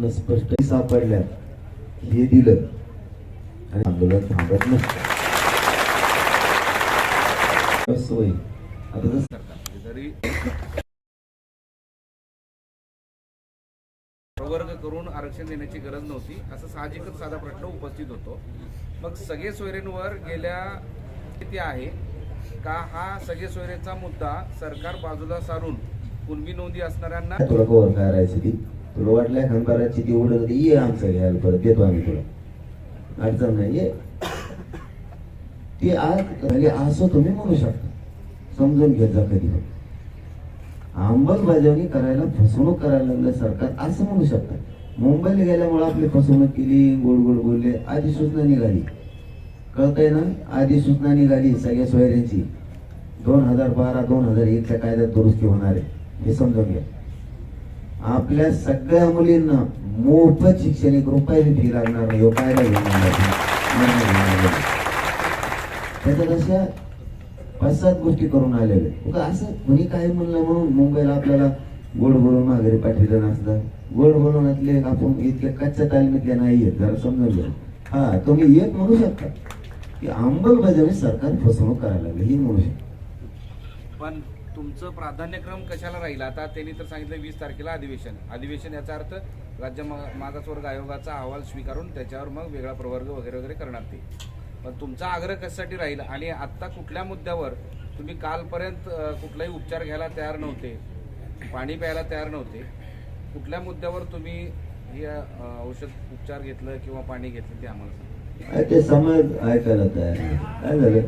आपण स्पष्ट सापडल्या हे दिलं. आणि आंदोलन थांबत नसतं. कसं आता जरी प्रवर्ग करून आरक्षण देण्याची गरज नव्हती असं साहजिकच साधा प्रश्न उपस्थित होतो. मग सगळे सोयरेंवर गेल्या किती आहे? का हा सगळे सोयरेचा मुद्दा सरकार बाजूला सारून कुणबी नोंदी असणाऱ्यांना तुला कवर करायची ती वाटलं ती उडत होती ये आमचं घ्यायला परत देतो आम्ही तुला. अडचण नाही ये. ती आज म्हणजे असं तुम्ही म्हणू शकता. समजून घेत जा कधी अंमलबजावणी करायला फसवणूक करायला लागलं सरकार असं म्हणू शकतात मुंबईला गेल्यामुळे आपली फसवणूक केली गोड गोड बोलले आधी सूचना निघाली. कळतंय ना? आधी सूचना निघाली सगळ्या सोयऱ्यांची. दोन हजार बारा दोन हजार एकच्या कायद्यात दुरुस्ती होणार आहे. हे समजून घ्या. आपल्या सगळ्या मुलींना मोफत शिक्षण एक रुपयाने फी लागणार नाही हो कायदा त्याच्यात अशा पाच सात गोष्टी करून आलेले असं कोणी काय म्हणलं म्हणून मुंबईला आपल्याला गोड बोलून माघारी पाठवलं नसतं. गोड बोलून असले आपण इथल्या कच्च्या तालमीतले नाही आहेत जरा समजून घ्या. हा तुम्ही एक म्हणू शकता. की अंमलबजावणी सरकार फसवणूक करायला लागली ही म्हणू शकता. पण तुमचं प्राधान्यक्रम कशाला राहील? आता त्यांनी तर सांगितलं वीस तारखेला अधिवेशन. अधिवेशन याचा अर्थ राज्य मागासवर्ग आयोगाचा अहवाल स्वीकारून त्याच्यावर मग वेगळा प्रवर्ग वगैरे वगैरे करणार ते. पण तुमचा आग्रह कशासाठी राहील? आणि आत्ता कुठल्या मुद्द्यावर? तुम्ही कालपर्यंत कुठलाही उपचार घ्यायला तयार नव्हते. पाणी प्यायला तयार नव्हते. कुठल्या मुद्द्यावर तुम्ही हे औषध उपचार घेतलं किंवा पाणी घेतलं ते आम्हाला सांगा. ते समज ऐकायला तयार काय झालं?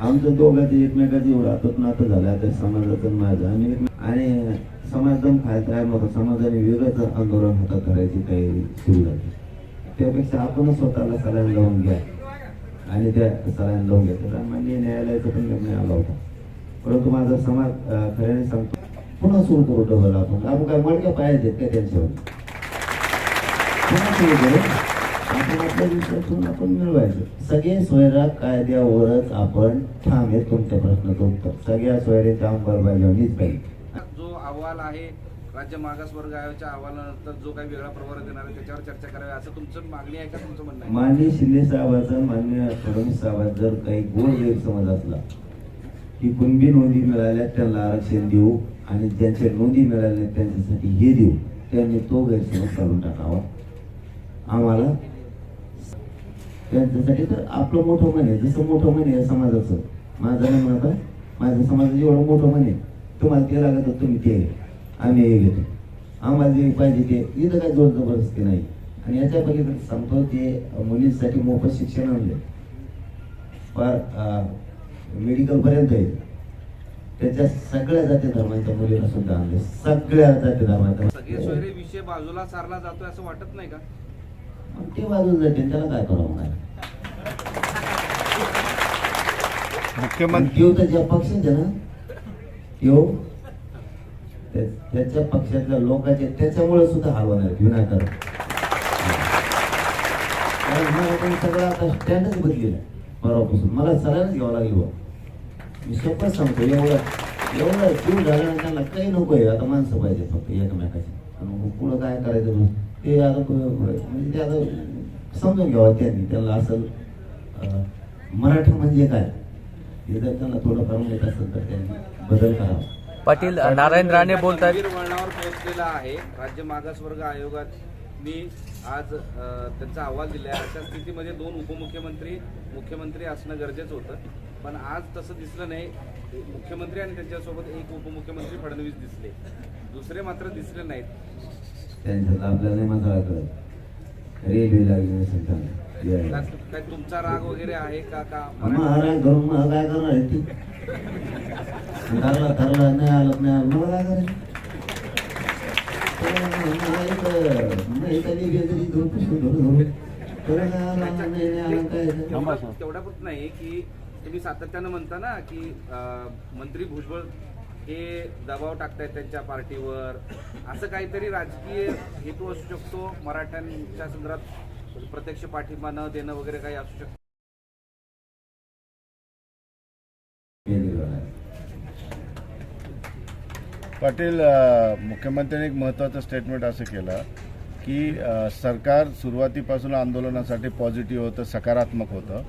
आमचं दोघांचं एकमेकाचं एवढं आतच नातं झालं आता समाजाचं माझं. आणि एकमे- आणि समाज दम खायला तयार समाजाने वेगळंच आंदोलन हातात करायची काही सुरू झाली त्यापेक्षा आपण स्वतःला सलाईन लावून घ्या. आणि त्या सलाईन लावून घ्या. तर मान्य न्यायालयाचा पण निर्णय आला होता. परंतु माझा समाज खऱ्याने सांगतो पुन्हा सुरू करू ठेवलं आपण. आपण काय मडक्या पाहिजेत काय त्यांच्यावर. पुन्हा सुरू करू. आपल्या विषयातून आपण मिळवायचं. सगळे सोयरा कायद्यावरच आपण ठाम आहे तुमच्या प्रश्नाचं उत्तर. सगळ्या सोयऱ्याच्या अंमलबजावणीच पाहिजे जो अहवाल आहे राज्य मागासवर्ग आयोगाच्या अहवालानंतर जो काही वेगळा प्रवर्ग देणार आहे त्याच्यावर चर्चा करावी असं तुमचं मागणी आहे का तुमचं म्हणणं माननीय शिंदे साहेबाचा मान्य फडणवीस साहेबाचा जर काही गोड गैरसमज असला की कुणबी नोंदी मिळाल्या त्यांना आरक्षण देऊ आणि ज्यांच्या नोंदी मिळाल्या त्यांच्यासाठी हे देऊ त्यांनी तो गैरसमज काढून टाकावा. आम्हाला त्यांच्यासाठी तर आपलं मोठं मन आहे. जसं मोठं मन आहे समाजाचं. माझं नाही म्हणत माझ्या समाजाचं एवढं मोठं मन आहे. तुम्हाला ते लागत तुम्ही ते. आम्ही हे घेतो. आम्हाला जे पाहिजे ते. इथं काय जोर जबरदस्ती नाही. आणि याच्या पलीकडे सांगतो ते मुलींसाठी मोफत शिक्षण आणलं फार मेडिकलपर्यंत आहे. त्याच्या सगळ्या जाती धर्मांच्या मुलीला सुद्धा आणलं सगळ्या जाती धर्मांच्या सगळे विषय बाजूला सारला जातोय असं वाटत नाही का? ते बाजून जाते त्याला काय करावं नाही मुख्यमंत्री त्याच्या पक्षाचे ना त्या- त्याच्या पक्षातल्या लोकांचे त्याच्यामुळे सुद्धा हाल होणार विनाकारण. कारण सगळं आता स्टँडच बदलेला परवापासून. मला सगळ्यांनाच घ्यावं लागेल. मी शपथ सांगतो एवढं एवढं जीव झाल्यानं त्यांना काही नको आहे. आता माणसं पाहिजे फक्त एकमेकाची. आणि पुढं काय करायचं मग? ते आता म्हणजे ते आता समजून घ्यावं त्यांनी. त्यांना असं मराठी म्हणजे काय? हे जर त्यांना थोडं करून येत असेल तर त्यांनी बदल करावा. पाटील नारायण राणे बोलतात वळणावर पोहोचलेला आहे. राज्य मागासवर्ग आयोगाने आज अ, त्यांचा अहवाल दिला आहे. अशा स्थितीमध्ये दोन उपमुख्यमंत्री मुख्यमंत्री असणं गरजेचं होतं. पण आज तसं दिसलं नाही. मुख्यमंत्री आणि त्यांच्यासोबत एक उपमुख्यमंत्री फडणवीस दिसले. दुसरे मात्र दिसले नाहीत. त्यांच्यात आपल्याला नाही मजा कळत रेल्वे लागली काय तुमचा राग वगैरे आहे का का महाराज मग काय करणार आहे ती ठरला ठरला नाही आलं नाही आलं. मला काय करायचं नाही? नाही नाही नाही नाही? तेवढा- नाही. की तुम्ही सातत्यानं म्हणता ना की मंत्री भुजबळ हे दबाव टाकतायत त्यांच्या पार्टीवर. असं काहीतरी राजकीय हेतू असू शकतो. मराठ्यांच्या संदर्भात प्रत्यक्ष पाठिंबा न देणं वगैरे काही असू शकतं. पाटील मुख्यमंत्र्यांनी एक महत्त्वाचं स्टेटमेंट असं केलं की सरकार सुरुवातीपासून आंदोलनासाठी पॉझिटिव्ह होतं सकारात्मक होतं.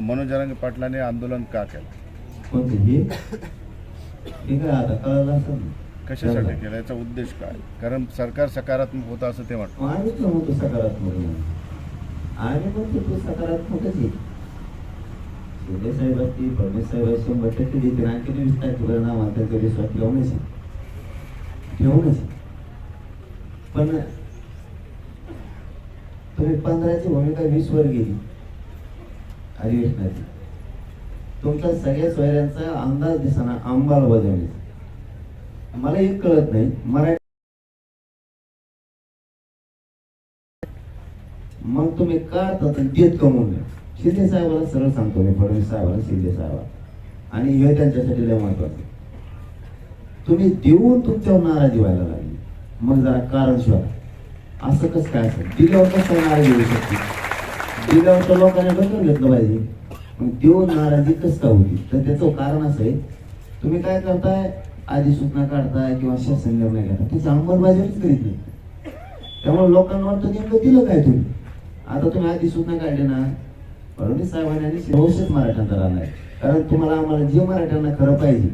मनोज जरांगे पाटलांनी आंदोलन का केलं? काय आता कळलं असं कशासाठी केलं? याचा उद्देश काय? कारण सरकार सकारात्मक होतं असं ते वाटतं. आम्ही पण म्हणतो सकारात्मक. आम्ही तो सकारात्मकच आहे. शिंदे साहेब असतील फडणवीस साहेब असतील शंभर टक्के देतील आणखी वीस तारखेला नाव आता त्यांचा विश्वास ठेवूनच आहे. ठेवूनच आहे. पण तुम्ही पंधराची भूमिका वीस वर गेली अधिवेशनाची तुमच्या सगळ्या सोयऱ्यांचा अंदाज दिसताना अंमलबजावणी मला एक कळत नाही मराठी मग तुम्ही का आता देत कमवून शिंदे साहेबाला सरळ सांगतो मी फडणवीस साहेबाला शिंदे साहेबाला. आणि हे त्यांच्यासाठी लय महत्वाचं तुम्ही देऊन तुमच्यावर नाराजी व्हायला लागली. मग जरा कारण शोधा. असं कसं काय असं? दिल्यावर कसं नाराजी होऊ शकते? दिल्यावर तर लोकांनी डोक्यावर घेतलं पाहिजे. त्यो नाराजी कसं का होती? तर त्याचं कारण असं आहे तुम्ही काय करताय? आधी सूचना काढताय किंवा शासन निर्णय घेताय. त्याची अंमलबजावणीच करीत नाही. त्यामुळे लोकांना वाटतं नेमकं दिलं काय तुम्ही? आता तुम्ही आधी सूचना काढली ना फडणवीस साहेबांनी आणि शेवशेच मराठ्यांचा राहणार कारण तुम्हाला आम्हाला जे मराठ्यांना खरं पाहिजे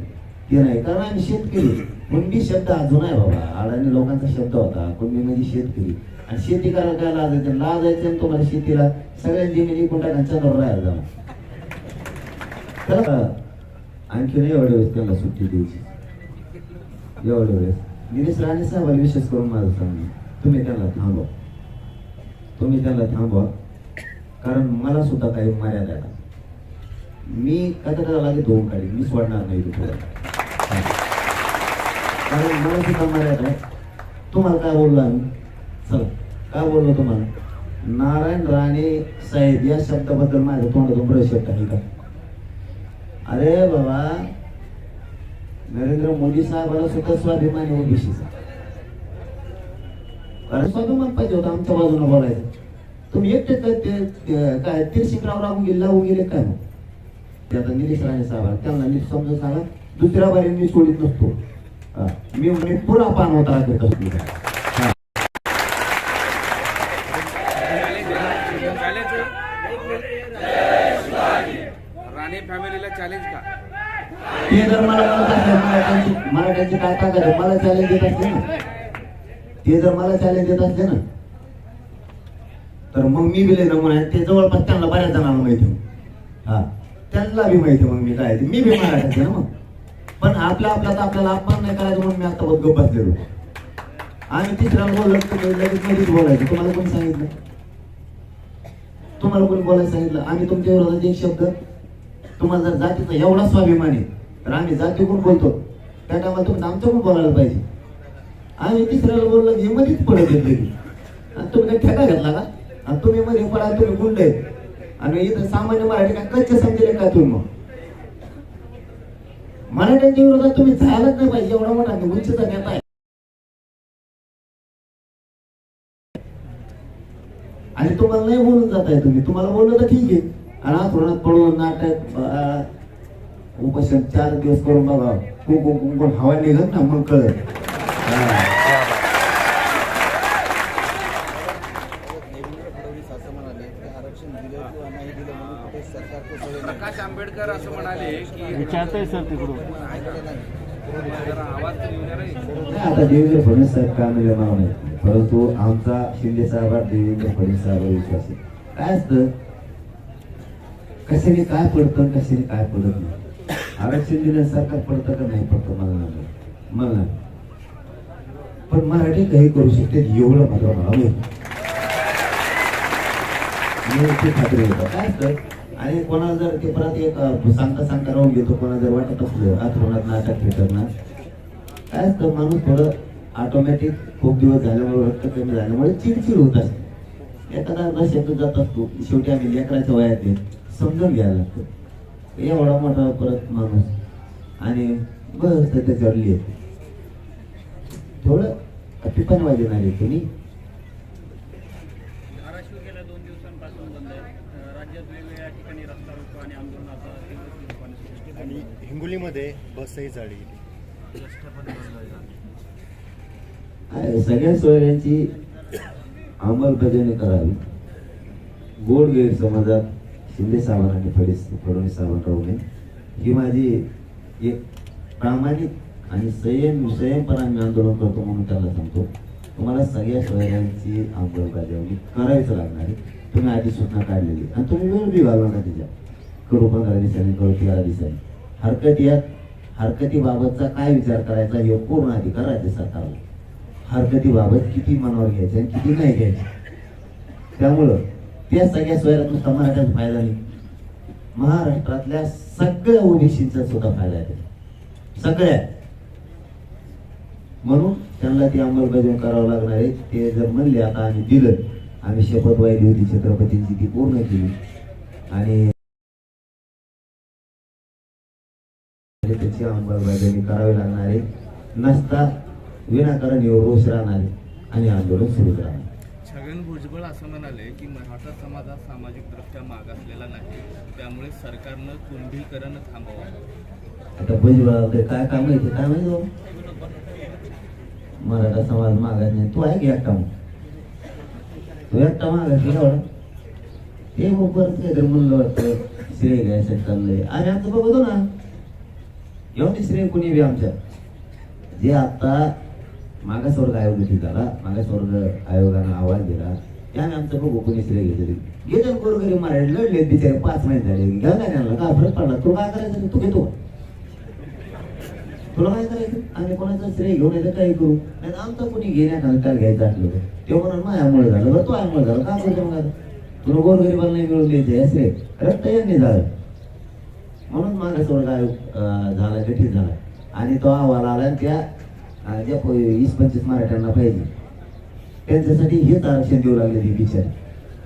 ते नाही. कारण आम्ही शेतकरी कुणबी शब्द अजून आहे बाबा. अडाणी लोकांचा शब्द होता. कुणबी म्हणजे शेतकरी आणि शेती करायला काय लाजायचं? लाजायचं तुम्हाला शेतीला सगळ्या जमिनी कोणत्या राहायला जाऊ तर आणखी नाही एवढ्या वेळेस त्यांना सुट्टी द्यायची. एवढ्या वेळेस. गिरीश राणे साहेबाला विशेष करून माझं सांगणं तुम्ही त्यांना थांबवा. तुम्ही त्यांना थांबवा. कारण मला सुद्धा काही मर्यादा आहे मी कथा लागेल धुवून काढेल मी सोडणार नाही तुम्हाला कारण मला सुद्धा मर्यादा आहे तुम्हाला काय बोललो आम्ही? चला काय बोललो तुम्हाला? नारायण राणे साहेब या शब्दाबद्दल माझ्या तोंडातून प्रश्न आहे का? अरे बाबा नरेंद्र मोदी साहेबाला सुद्धा स्वाभिमान ओबीसीचा स्वाभिमान पाहिजे होता आमच्या बाजूने बोलायचं. तुम्ही एकटे काय ते- तिरशिकराव राहून गेले लावून गेले काय मग? आता निलेश राणे साहेब त्यांना नीट समजून सांगा. दुसऱ्या बारी मी सोडित नसतो. मी पुरा पान होता करत असतो हा. राणे फॅमिलीला चॅलेंज का ते जर मला म्हणत असले मराठ्यांची मराठ्यांची काय ताकद आहे? मला चॅलेंज देत असले ना. ते जर मला चॅलेंज देत असले ना तर मग मी बिले लय नमुना आहे. ते जवळपास त्यांना बऱ्याच जणांना माहिती हा. त्यांना बी माहिती मग मी काय मी बी मराठाचे ना मग. पण आपल्या आपल्यात आपल्याला अपमान नाही करायचं म्हणून मी आता बघ बसलेलो. आणि तिसऱ्याला बोललं लगेच मध्येच बोलायचं. तुम्हाला कोणी सांगितलं? तुम्हाला कोणी बोलायला सांगितलं? आम्ही तुमच्या विरोधात एक शब्द तुम्हाला जर जातीचा एवढा स्वाभिमान आहे तर आम्ही जातीकडून बोलतो. त्या टायमाला तुम्ही आमच्याकडून बोलायला पाहिजे. आम्ही तिसऱ्याला बोललो हे मध्येच पडत येत आणि तुम्ही काही ठेका घेतला का? आणि तुम्ही मध्ये पडा तुम्ही गुंड आहे आणि इथं सामान्य मराठी काय कच्चे समजेल का तुम्ही मग? मराठ्यांच्या विरोधात तुम्ही जायलाच नाही पाहिजे एवढा मोठा उंचीचा नेता आहे. आणि तुम्हाला नाही बोलून जाताय तुम्ही. तुम्हाला बोललं तर ठीक आहे. आणि आथोडात पळून नाटक उपोषण चार दिवस करून बघा कुंकुम कुंकुम हवा निघत ना मग कळत. प्रकाश आंबेडकर असं म्हणाले की विचारताय सर तिकडून. आता देवेंद्र फडणवीस साहेब काय नाव नाही परंतु आमचा शिंदे साहेबात देवेंद्र फडणवीस साहेबांवर विश्वास आहे. काय असतं? कशाने काय पडतं कशाने काय पडत नाही? आरक्षण दिल्यासारखं पडतं का नाही पडतं? मला नाही मला पण मराठी काही करू शकते एवढं मात्र मला माहिती खात्री होतं काय असतं आणि कोणाला जर ते परत एक सांगता सांगता राहून घेतो कोणाला जर वाटत असलं आथरुणात नाटक फिटरणार काय असतं माणूस थोडं ऑटोमॅटिक खूप दिवस झाल्यामुळे रक्त कमी झाल्यामुळे चिडचिड होत असते. एखादा अर्धा शब्द जात असतो शेवटी आम्ही लेकराच्या वयात येत समजून घ्यायला लागतं. एवढा मोठा परत माणूस. आणि बस तर त्याच्यावर लिहित थोडं वाजे नाही तुम्ही धाराशिव गेल्या दोन दिवसांपासून बंद आहे अं, राज्यात वेगवेगळ्या ठिकाणी रस्ता रोको आणि हिंगोलीमध्ये बसही जाळी आहे, सगळ्या सोयऱ्यांची अंमलबजावणी करावी. गोड गैरसमजात शिंदे साहेबांनी फडणवीस फडणवीस साहेबांकडून ही माझी एक प्रामाणिक आणि संयम संयमपणा मी आंदोलन करतो म्हणून त्याला सांगतो. तुम्हाला सगळ्या सोयऱ्यांची अंमलबजावणी करावीच लागणार आहे. तुम्ही आधी सूचना काढलेली. आणि तुम्ही वेळ बी घालवा ना तिच्या. करू पंधरा दिवसांनी करू तेरा दिवसांनी हरकत यात हरकतीबाबतचा काय विचार करायचा हे पूर्ण अधिकार राज्य सरकारला हरकतीबाबत किती मनावर घ्यायचं आणि किती नाही घ्यायचं. त्यामुळं त्या सगळ्या सोयऱ्यात नुसता मराठ्याचा फायदा नाही महाराष्ट्रातल्या सगळ्या ओबीसीचा सुद्धा फायदा आहे. सगळ्या. म्हणून त्यांना ती अंमलबजावणी करावं लागणार आहे. ते जर म्हणले आता आम्ही दिलं आम्ही शपथ वाहिली होती छत्रपतींची ती पूर्ण केली. आणि त्याची अंमलबजावणी करावी लागणार आहे. नसता विनाकारण येऊ रोष राहणार आहे आणि आंदोलन सुरू राहणार भुजबळ असं म्हणाले की मराठा समाज हा सामाजिकदृष्ट्या मागासलेला नाही. त्यामुळे सरकारनं कुंभीकरण थांबवावं. आता भुजबळ काय काम आहे ते काय माहिती हो? मराठा समाज मागास नाही. तू आहे की एकटा मग? तू एकटा मागास एवढा? हे मग परत काय म्हणलं वाटतं. श्रेय घ्यायचं चाललंय. अरे आता बघतो ना. एवढी श्रेय कुणी बी आमच्या? जे आता मागासवर्ग आयोग ठिकाला मागासवर्ग आयोगानं आवाज दिला. त्याने आमचं बघू कोणी श्रेय घेतले गेले गोरगरी मराठी लढले बिचारे पाच महिने झाले. घ्या नाही? त्यांना काय फरक पडला. तू काय करायचं तू घेतो. तुला काय करायचं? आम्ही कोणाचं श्रेय घेऊन येतं काही करू. नाही आमचं कोणी घेण्यात काय घ्यायचं असलं तर. ते म्हणून माझ्यामुळे झालं. बरं तो आम्हाला झालं. का करतो मग तुला गोरगरिबाला नाही मिळून द्यायचं हे श्रेय. रक्त यांनी झालं. म्हणून मागासवर्ग आयोग काय झाला गठीत झाला. आणि तो अहवाल आला आणि त्या ज्या वीस पंचवीस मराठ्यांना पाहिजे. त्यांच्यासाठी हेच आरक्षण देऊ लागले ती बिचारे.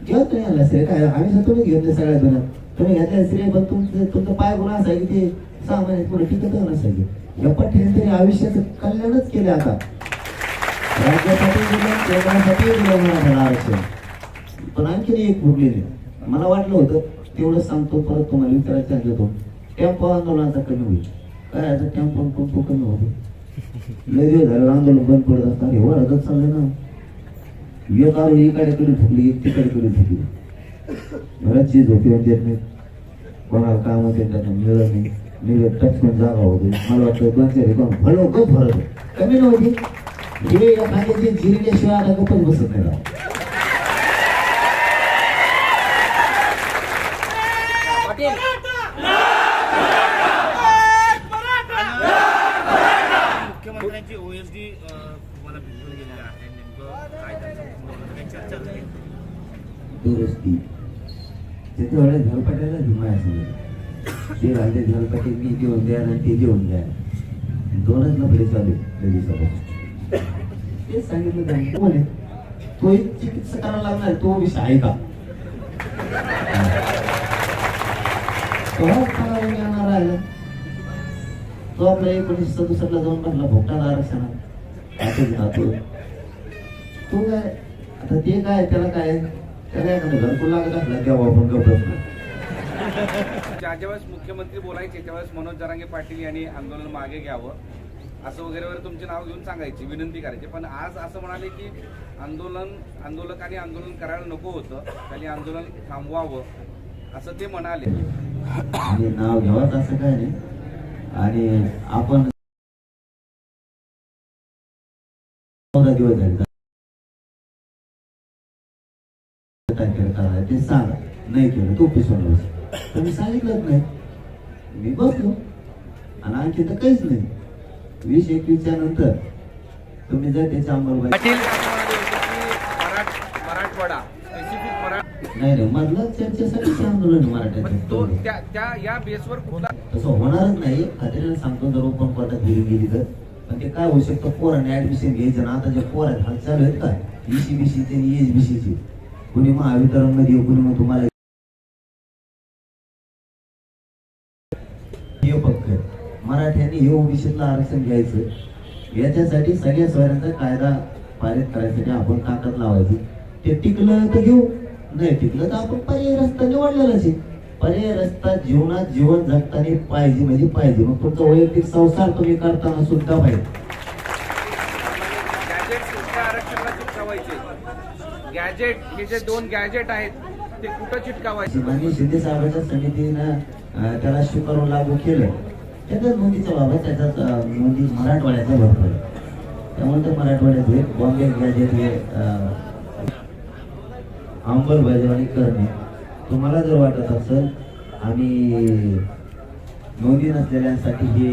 घ्या तुम्ही आणला श्रेय काय आम्ही सांगतो तुम्ही घेऊन सगळ्या जण. तुम्ही घेतल्या श्रेय पण तुमचं तुमचं पाय गुण असा की ते सहा महिन्यात पुढे टिकत नसायचे. या पठ्याने तरी आयुष्याचं कल्याणच केलं आता. राज्यासाठी केंद्रासाठी आरक्षण. पण आणखी एक फुटलेली मला वाटलं होतं तेवढं सांगतो परत तुम्हाला विचारायचं सांगितलं टेम्पो आंदोलनाचा कमी होईल. काय आता टेम्पो टेम्पो कमी होतो. लय दिवस झालं आंदोलन बंद पडत असतं अरे वाढतच चाललं ना. एक आलो इकडे करून फुकली एक तिकडे करून फुकली बऱ्याचशी झोपी येऊन देत नाही कोणाला काम होते त्यांना मिळत नाही. मी टचकन जागा होते. मला वाटतं दोन चार एका भलो गप भरत कमी नव्हती. हे एखाद्याचे जिरल्याशिवाय आता गपच बसत नाही राव. मुख्यमंत्र्यांची ओएसडी तुम्हाला भेटून गेलेली दुरुस्ती. तिथे वेळेस झलपाट्याला हिमाय असेल ते राहते झलपाटे मी देऊन द्या आणि ते देऊन द्या दोनच नफरे चालू लगेच ते सांगितलं त्यांनी म्हणे तो एक चिकित्सा करायला लागणार तो विषय आहे का? तो करायला येणार आहे तो आपल्या एकोणीसशे सदुसष्टला जाऊन म्हटला भोगटाला आरक्षणात आता जातो. तो काय आता ते काय त्याला काय? त्याला एखादं घरकुल लागत असला तेव्हा आपण गप्प ज्या ज्यावेळेस मुख्यमंत्री बोलायचे त्यावेळेस मनोज जरांगे पाटील यांनी आंदोलन मागे घ्यावं असं वगैरे वगैरे तुमचे नाव घेऊन सांगायची विनंती करायची. पण आज असं म्हणाले की आंदोलन आंदोलकांनी आंदोलन करायला नको होतं त्यांनी आंदोलन थांबवावं असं ते म्हणाले. नाव घ्यावंच असं काय नाही. आणि आपण चौदा दिवस झाले. काय करायचं ते सांगा. नाही केलं तू पिसवून बस तुम्ही सांगितलंच नाही. मी बसलो. आणि आणखी तर काहीच नाही. वीस एकवीसच्या नंतर तुम्ही जर त्याच्या अंमलबजावणी मराठवाडा. नाही नाही मधलं चर्चेसाठीच आंदोलन आहे तो मराठ्याचं त्या त्या या बेसवर कुठला तसं होणारच नाही. खात्रीला सांगतो जर ओपन कोर्टात गेली गेली तर. पण ते काय होऊ शकतं? पोराने ऍडमिशन घ्यायचं ना आता जे पोर आहेत हाल चालू आहेत काय ईसी बीसीचे आणि एच बीसीचे कुणी महावितरण येऊ कुणी मग तुम्हाला हे पक्क. मराठ्यांनी हे ओबीसीतलं आरक्षण घ्यायचं. याच्यासाठी सगळ्या स्वयंचा कायदा पारित करायसाठी आपण ताकद लावायची. ते टिकलं तर घेऊ नाही टिकलं तर आपण पर्याय रस्ता निवडलेला आहे. पर्याय रस्ता जीवनात जीवन जगताना पाहिजे म्हणजे पाहिजे. मग तुमचा वैयक्तिक संसार तुम्ही करताना सुद्धा पाहिजे. गॅजेट हे जे दोन गॅजेट आहेत ते कुठं चिटकावायचे? माननीय शिंदे साहेबांच्या समितीनं त्याला स्वीकारून लागू केलं. त्याच्यात नोंदीचा बाबा त्याच्यात मोदी मराठवाड्याचा भरपूर त्यामुळे ते मराठवाड्यात हे बॉम्बे गॅजेट हे अंमलबजावणी करणे. तुम्हाला जर वाटत असेल आणि नोंदी नसलेल्यांसाठी हे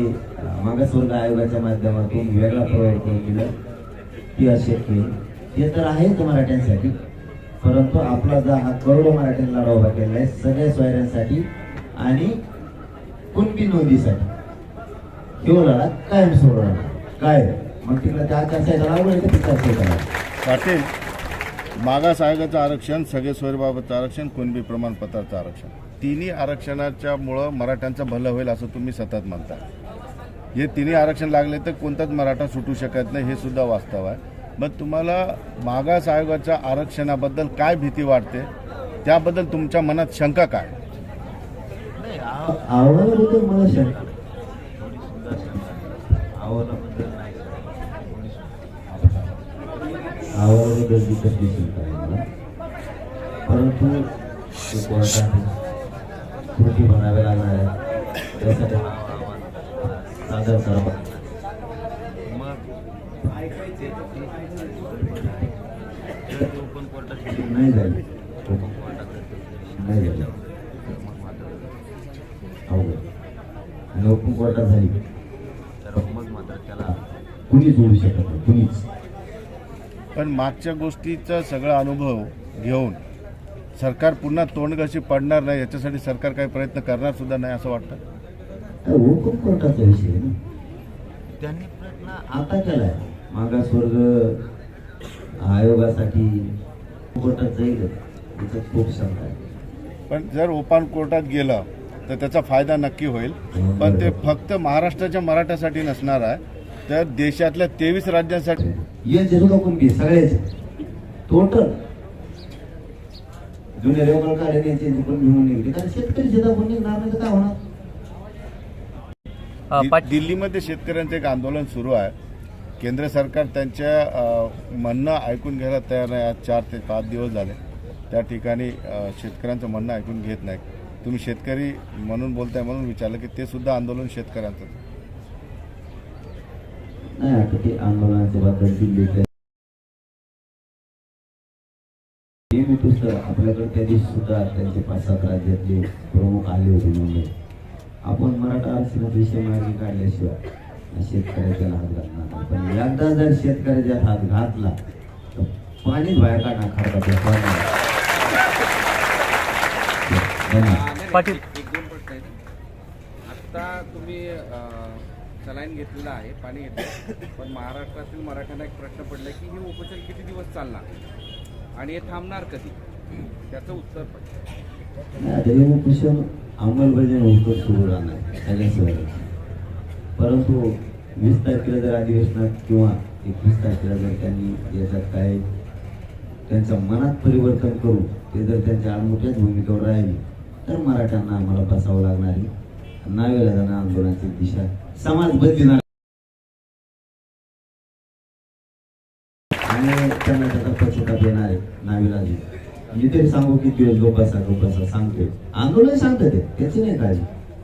मागासवर्ग आयोगाच्या माध्यमातून वेगळा प्रवर्ग केला ती अशक्य हे तर आहेच मराठ्यांसाठी परंतु आपला जा हा करोडो मराठ्यांना लढा उभा केलेला आहे सगळ्या सोयऱ्यांसाठी आणि कुणबी नोंदीसाठी. तो लढा कायम सोडवणार काय? मग तिला त्या आचारसंहिता लागू ते का पाटील मागास आयोगाचं आरक्षण सगळे सोयीबाबतचं आरक्षण कुणबी प्रमाणपत्राचं आरक्षण. तिन्ही आरक्षणाच्या मुळं मराठ्यांचं भलं होईल असं तुम्ही सतत म्हणता. हे तिन्ही आरक्षण लागले तर कोणताच मराठा सुटू शकत नाही हे सुद्धा वास्तव आहे. मग तुम्हाला मागास आयोगाच्या आरक्षणाबद्दल काय भीती वाटते? त्याबद्दल तुमच्या मनात शंका काय? आव- आव्हानाबद्दल मला शंका. आव्हानाबद्दल नाही आव्हानाबद्दल जी कसली शंका आहे मला. परंतु कोर्टाने कृती बनाव्या लागणार आहे. त्यासाठी सादर करावं नाही झाली. नाही झाली. अवघड आणि ओपन कोर्टात झाली. तर मग मात्र त्याला कुणीच ओढू शकत नाही कुणीच. पण मागच्या गोष्टीचा सगळा अनुभव घेऊन सरकार पुन्हा तोंडघशी पडणार नाही याच्यासाठी सरकार काही प्रयत्न करणार सुद्धा नाही असं वाटतं? ओपन कोर्टाचा विषय आहे ना. त्यांनी प्रयत्न आता केलाय. मागासवर्ग आयोगासाठी कोर्टात जाईल याच्यात खूप शंका आहे. पण जर ओपन कोर्टात गेलं तर त्याचा फायदा नक्की होईल. पण ते फक्त महाराष्ट्राच्या मराठ्यासाठी नसणार आहे. तर देशातल्या तेवीस राज्यांसाठी ये जरूर आपण घे सगळ्याचे टोटल जुने रेवकर काढले त्यांचे पण घेऊन निघले. कारण शेतकरी शेतात पण निघणार नाही तर काय होणार? अ, दि- पाट- दिल्लीमध्ये शेतकऱ्यांचं एक आंदोलन सुरू आहे. केंद्र सरकार त्यांच्या म्हणणं ऐकून घ्यायला तयार नाही. आज चार ते पाच दिवस झाले. त्या ठिकाणी शेतकऱ्यांचं म्हणणं ऐकून घेत नाही तुम्ही शेतकरी म्हणून बोलताय म्हणून विचारलं की ते सुद्धा आंदोलन शेतकऱ्यांचं. नाही आपल्याकडे त्या दिवशी सुद्धा त्यांचे पाच सात राज्यातले प्रमुख आले होते मुंबई आपण मराठा आरक्षणाविषयी विषय मार्गी काढल्याशिवाय शेतकऱ्याच्या हात घालणार. पण एकदा जर शेतकऱ्याच्या हात घातला तर पाणीच बाहेर काढणार खरं धन्यवाद पाटील. एक दोन प्रश्न आहेत. आत्ता तुम्ही सलाईन घेतलेलं आहे पाणी घेतलं. पण महाराष्ट्रातील मराठ्यांना एक प्रश्न पडलाय की हे उपोषण किती दिवस चालणार? आणि हे थांबणार कधी? त्याचं उत्तर पण नाही, आता हे उपोषण अंमलबजावणी होतं सुरू राहणार सगळ्या परंतु वीस तारखेला जर अधिवेशनात किंवा एकवीस तारखेला जर त्यांनी याच्यात काय त्यांच्या मनात परिवर्तन करू ते जर त्यांच्या आडमोठ्याच भूमिकेवर राहिली तर मराठ्यांना आम्हाला बसावं लागणार आहे. नावेला जाणार आंदोलनाची दिशा समाज बदलणार आणि त्यांना त्याचा पश्चाताप येणार आहे. नावेला मी तरी सांगू की दिवस गोपासा गोपासा सांगतोय. आंदोलन सांगतात ते त्याची नाही काळजी.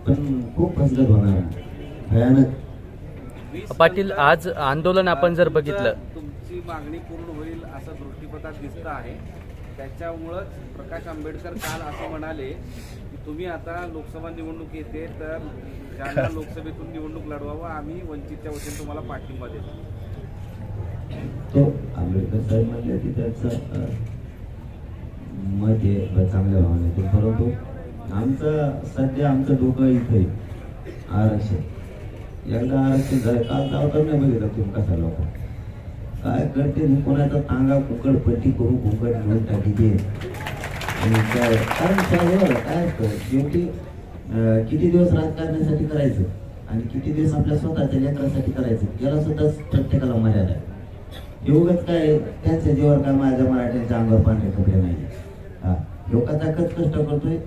पण खूप फसगत होणार आहे. भयानक. पाटील आज आंदोलन आपण जर बघितलं. तुमची मागणी पूर्ण होईल असं दृष्टीपथात दिसतं आहे. त्याच्यामुळंच प्रकाश आंबेडकर काल असं म्हणाले की तुम्ही आता लोकसभा निवडणूक येते तर ज्यांना लोकसभेतून निवडणूक लढवावं आम्ही वंचितच्या वतीने तुम्हाला पाठिंबा देतो. तो आंबेडकर साहेब म्हणले की त्याचं मत आहे ब- चांगल्या भावने ते परंतु आमचं सध्या आमचं डोकं इथे आरक्षण. एकदा आरक्षण झालं काल तर नाही बघितलं तुम्ही कसा लोक. काय करते मी? कोणाचा तांगा कुकड पट्टी करू कुकड घेऊन टाकी आणि काय? कारण त्यावर काय शेवटी किती दिवस राजकारणासाठी करायचं? आणि किती दिवस आपल्या स्वतःच्या लेकरासाठी करायचं? याला सुद्धा प्रत्येकाला मर्यादा आहे एवढंच काय? त्यांच्या जीवर काय माझ्या मराठ्यांच्या अंगावर पांढरे कपडे नाही. हा लोकांचा कच कष्ट करतोय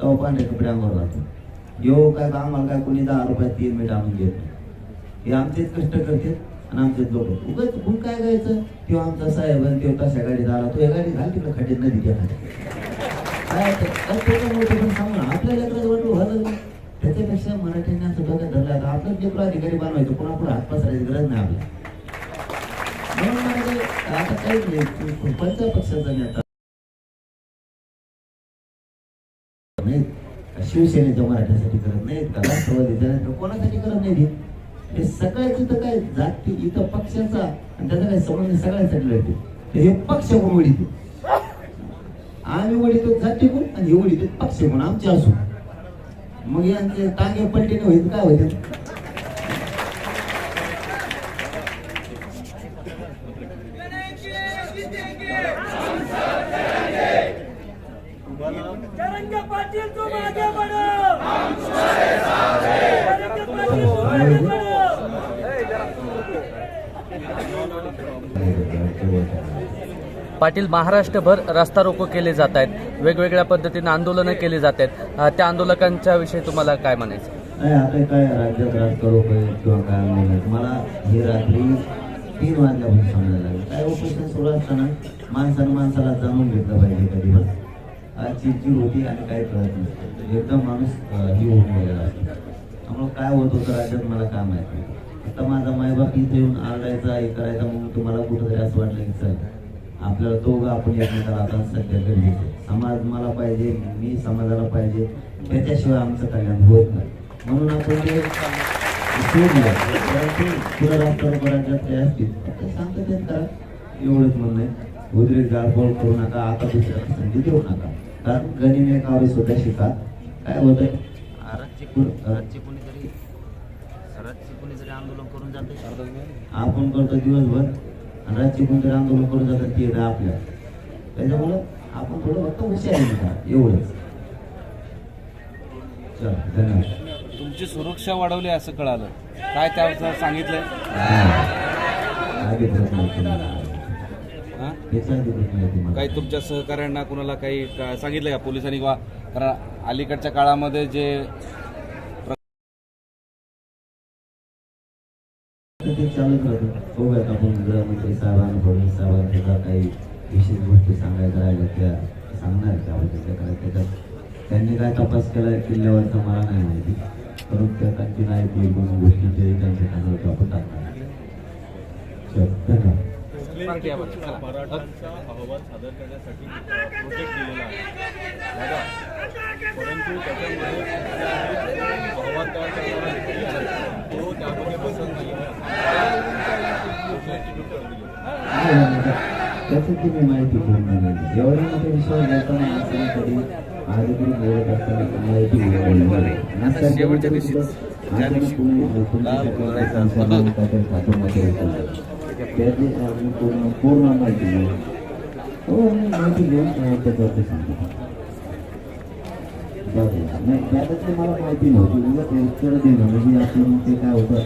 तो पांढरे कपडे अंगावर राहतो येऊ काय का आम्हाला काय कोणी दहा रुपयात तीन मिनिट आणून घेत हे आमचेच कष्ट करते आणि आमचेच लोक. उगत कोण काय गायचं किंवा आमचा साहेब आणि तो तशा गाडीत आला तो या गाडी घाल तिकडे खड्डीत नदी घ्या काय पण सांगू ना आपल्या लेकराचं वाटलं व्हायला त्याच्यापेक्षा मराठ्यांनी असं डोक्यात धरलं आता आपलं लेकरं अधिकारी बनवायचं कोणा हात पसरायची गरज नाही आपल्या म्हणून मला आता काहीच नाही. कोणत्या पक्षाचा नेता शिवसेनेच्या मराठ्यासाठी करत नाही का राष्ट्रवादीच्या कोणासाठी करत नाही हे सगळ्याच इथं काय जाती इथं पक्षाचा आणि त्याचा काय संबंध सगळ्यांसाठी लढते. हे पक्ष कोण वडितो आम्ही वडितो जाती कोण आणि हे वडितो पक्ष कोण आमचे असू. मग यांचे टांगे पलटीने होईल काय होईल पाटील महाराष्ट्रभर रस्ता रोको केले जात आहेत. वेगवेगळ्या पद्धतीने आंदोलनं केली जात आहेत. त्या आंदोलकांच्या विषयी तुम्हाला काय म्हणायचं? नाही आता काय राज्यात रोको किंवा काय नाही मला हे रात्री तीन वाजल्यापासून समजायला लागलं. काय ऑपरेशन सुरू असताना माणसानं माणसाला जाणून घेतलं पाहिजे कधी पण आज चिडचिड होती आणि काय कळत नसतं. एकदम माणूस ही होऊन गेलेला असतो. त्यामुळं काय होत होतं राज्यात मला काय माहिती आता माझा मायबाप इथे येऊन आरडायचा हे करायचा म्हणून तुम्हाला कुठंतरी असं वाटलं की चालेल आपल्याला दोघं आपण एकमेकाला आता सध्या गरजेचं आहे. समाज मला पाहिजे मी समाजाला पाहिजे त्याच्याशिवाय आमचं कल्याण होत नाही. म्हणून आपण ते सोडलं परंतु असतील एवढंच म्हणणं आहे. उद्रेक जाळपोळ करू नका आता दुसऱ्याला संधी देऊ नका. कारण गणिने कावे सुद्धा शिका. काय करून जाते आपण करतो दिवसभर. आणि राज्य कोणतरी आंदोलन करून जातात ते येतं आपल्या. त्याच्यामुळं आपण थोडं फक्त हुशारी नका एवढंच. चल धन्यवाद. तुमची सुरक्षा वाढवली असं कळालं. काय त्याबद्दल सांगितलंय? आधी प्रश्न आहे तुम्हाला. हा? त्याच्या आधी प्रश्न आहे तुम्हाला. काही तुमच्या सहकाऱ्यांना कुणाला काही का- सांगितलं का? पोलिसांनी किंवा कारण अलीकडच्या काळामध्ये जे तर ते चालत राहतं बघूयात आपण गृहमंत्री साहेबांना फडणवीस साहेबांना जर काही विशेष गोष्टी सांगायच्या राहिल्या त्या सांगणार त्या काय त्याच्यात त्यांनी काय तपास केला किल्ल्यावरचा मला नाही माहिती. परंतु त्या त्यांची नाही ती दोन गोष्टी ते त्यांच्या आपण टाकणार धन्यवाद. मराठांचा अहवाल सादर करण्यासाठी प्रोजेक्ट दिलेला आहे. परंतु त्याच्यामध्ये अहवाल तयार करणारा व्यक्ती आहे, तो त्यामध्ये बसत नाही त्याचं ती मी माहिती पूर्ण नाही एवढ्या मोठ्या विषयावर बोलताना कधी आजूबाजू बोलत असताना माहिती घेऊन शेवटच्या दिवशी ज्या दिवशी त्याची आपण पूर्ण पूर्ण माहिती घेऊ हो मी माहिती घेऊन त्याच्यावरती सांगतो. नाही त्याच्यातली मला माहिती नव्हती. ते उत्तर देणं म्हणजे आपण ते काय होतं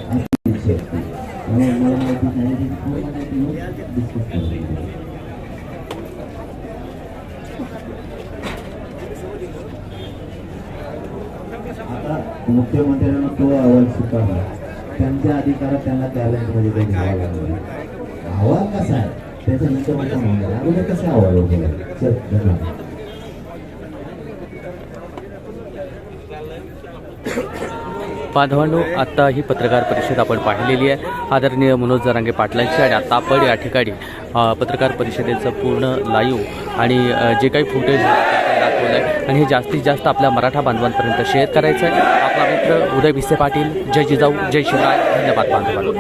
आता मुख्यमंत्र्यांना तो अहवाल स्वीकारला त्यांच्या अधिकारात त्यांना कॅबिनेटमध्ये काही घ्यावं लागलं. अहवाल कसा आहे? त्याचं नंतर मला अगोदर कसा अहवाल होता चल धन्यवाद बांधवांनो आत्ता ही पत्रकार परिषद आपण पाहिलेली आहे आदरणीय मनोज जरांगे पाटलांची आणि आत्ता आपण या ठिकाणी पत्रकार परिषदेचं पूर्ण लाईव्ह आणि जे काही फुटेज दाखवलं आहे आणि हे जास्तीत जास्त आपल्या मराठा बांधवांपर्यंत शेअर करायचं आहे आपला मित्र उदय भिसे पाटील जय जिजाऊ जय शिवराय धन्यवाद बांधवांनो